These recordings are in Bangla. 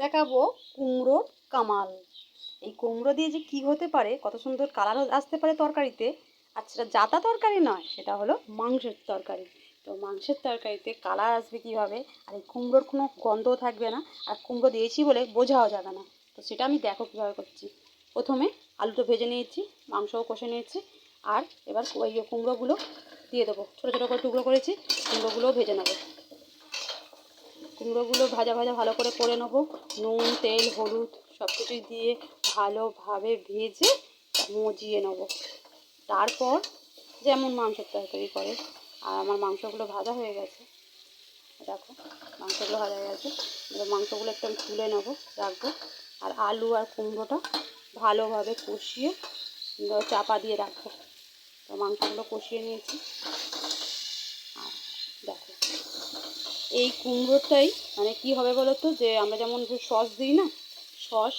দেখাবো কুমড়োর কামাল। এই কুমড়ো দিয়ে যে কি হতে পারে, কত সুন্দর কালার আসতে পারে তরকারিতে, আর সেটা জাতা তরকারি নয়, সেটা হলো মাংসের তরকারি। তো মাংসের তরকারিতে কালার আসবে কীভাবে, আর এই কুমড়োর কোনো গন্ধও থাকবে না, আর কুমড়ো দিয়েছি বলে বোঝাও যাবে না। তো সেটা আমি দেখো কীভাবে করছি। প্রথমে আলুটা ভেজে নিয়েছি, মাংসও কষে নিয়েছি, আর এবার ওই কুমড়োগুলো দিয়ে দেবো। ছোটো ছোটো করে টুকরো করেছি, কুমড়োগুলোও ভেজে নেব। কুমড়োগুলো ভাজা ভাজা ভালো করে করে নেব। নুন, তেল, হলুদ সব কিছুই দিয়ে ভালোভাবে ভেজে মজিয়ে নেব। তারপর যেমন মাংসের তরকারি করে, আর আমার মাংসগুলো ভাজা হয়ে গেছে। দেখো, মাংসগুলো ভাজা হয়ে গেছে। মাংসগুলো একটু আমি তুলে নেব, রাখব। আর আলু আর কুমড়োটা ভালোভাবে কষিয়ে চাপা দিয়ে রাখব। তো মাংসগুলো কষিয়ে নিয়েছি আর দেখো এই কুমড়োটাই মানে কি হবে বলো তো যে আমরা যেমন সস দিই না, সস,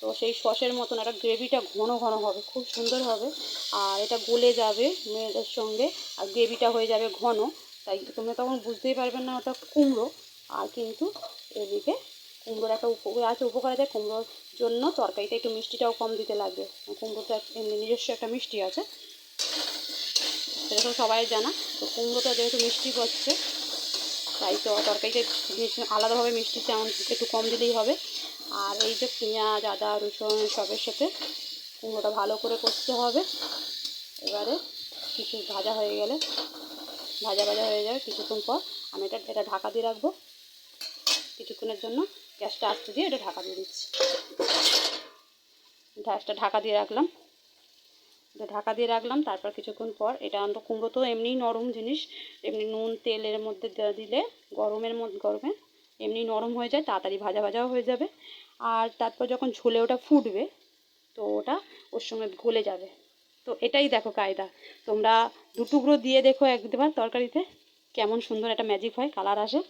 তো সেই সসের মতন একটা গ্রেভিটা ঘন ঘন হবে, খুব সুন্দর হবে, আর এটা গলে যাবে মেয়েদের সঙ্গে, আর গ্রেভিটা হয়ে যাবে ঘন, তাই তোমরা তখন বুঝতেই পারবে না ওটা কুমড়ো, আর কিন্তু এদিকে কুমড়োর একটা উপ আছে উপকার আছে কুমড়োর জন্য তরকারিটা একটু মিষ্টিটাও কম দিতে লাগবে কুমড়োটা এমনি নিজস্ব একটা মিষ্টি আছে, সেটা সবাই জানা, তো কুমড়োটা যেহেতু মিষ্টি করছে তাই তো তরকারিতে আলাদাভাবে মিষ্টি তেমন একটু কম দিলেই হবে। আর এই যে পেঁয়াজ, আদা, রসুন সবের সাথে কুমড়োটা ভালো করে করতে হবে। এবারে কিছু ভাজা হয়ে গেলে, ভাজা ভাজা হয়ে যাবে কিছুক্ষণ পর আমি এটা এটা ঢাকা দিয়ে রাখব। কিছুক্ষণের জন্য গ্যাসটা আস্তে দিয়ে এটা ঢাকা দিয়ে দিচ্ছি। গ্যাসটা ঢাকা দিয়ে রাখলাম। এটা ঢাকা দিয়ে রাখলাম, তারপর কিছুক্ষণ পর এটা আমরা কুমড়ো তো এমনি নরম জিনিস, এমনি নুন তেলের মধ্যে দিলে গরমের মধ্যে, গরমে এমনি নরম হয়ে যায়, তাড়াতাড়ি ভাজা ভাজাও হয়ে যাবে। আর তারপর যখন ঝোলে ওটা ফুটবে, তো ওটা ওর সঙ্গে গলে যাবে। তো এটাই দেখো কায়দা। তোমরা দু টুকরো দিয়ে দেখো একবার তরকারিতে, কেমন সুন্দর একটা ম্যাজিক হয় কালার আসে।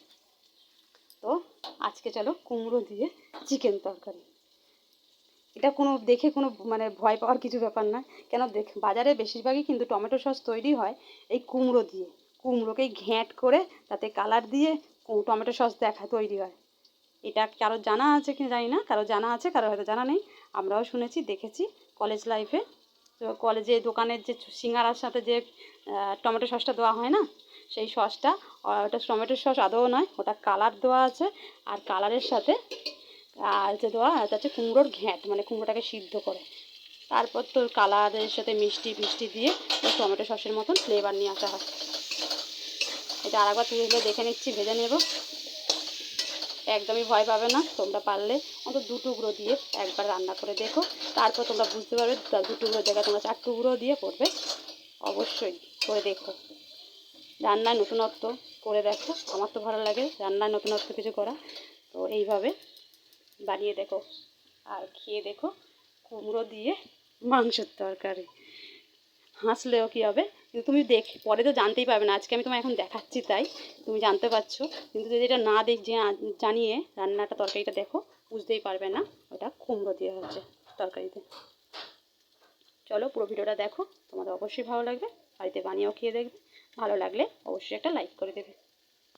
তো আজকে চলো কুমড়ো দিয়ে চিকেন তরকারি। এটা কোনো দেখে কোনো মানে ভয় পাওয়ার কিছু ব্যাপার না। কেন দেখ, বাজারে বেশিরভাগই কিন্তু টমেটো সস তৈরি হয় এই কুমড়ো দিয়ে। কুমড়োকেই ঘ্যাঁট করে তাতে কালার দিয়ে টমেটো সস দেখা, তৈরি হয়। এটা কারও জানা আছে কি জানি না? কারও জানা আছে, কারও হয়তো জানা নেই। আমরাও শুনেছি, দেখেছি কলেজ লাইফে তো কলেজে দোকানের যে সিঙ্গারার সাথে যে টমেটো সসটা দেওয়া হয় না? সেই সসটা ওটা টমেটো সস আদৌ নয়, ওটা কালার দেওয়া আছে। আর কালারের সাথে আর যে দেওয়া এটা হচ্ছে কুমড়োর ঘ্যাঁট মানে কুমড়োটাকে সিদ্ধ করে। তারপর তোর কালারের সাথে মিষ্টি মিষ্টি দিয়ে ওই টমেটো সসের মতন ফ্লেভার নিয়ে আসা হয়। এটা আরেকবার তুলে দেখে নিচ্ছি, ভেজে নেব। একদমই ভয় পাবে না, তোমরা পারলে অন্তত দু টুকরো দিয়ে একবার রান্না করে দেখো। তারপর তোমরা বুঝতে পারবে দু টুকরো জায়গায় তোমরা চার টুকরো দিয়ে করবে। অবশ্যই করে দেখো। রান্নায় নতুনত্ব করে দেখো, আমার তো ভালো লাগে রান্নায় নতুনত্ব কিছু করা। তো এইভাবে বানিয়ে দেখো। আর খেয়ে দেখো, কুমড়ো দিয়ে মাংসের তরকারি। হাসলেও কী হবে? কিন্তু তুমি দেখ, পরে তো জানতেই পারবে না। আজকে আমি তোমায় এখন দেখাচ্ছি তাই। তুমি জানতে পারছ। কিন্তু যদি এটা না দেখ জানিয়ে রান্নাটা, তরকারিটা দেখো, বুঝতেই পারবে না। ওটা কুমড়ো দিয়ে হচ্ছে তরকারিতে। চলো পুরো ভিডিওটা দেখো। তোমাদের অবশ্যই ভালো লাগবে। বাড়িতে বানিয়েও খেয়ে দেখবে। ভালো লাগলে অবশ্যই একটা লাইক করে দেবে।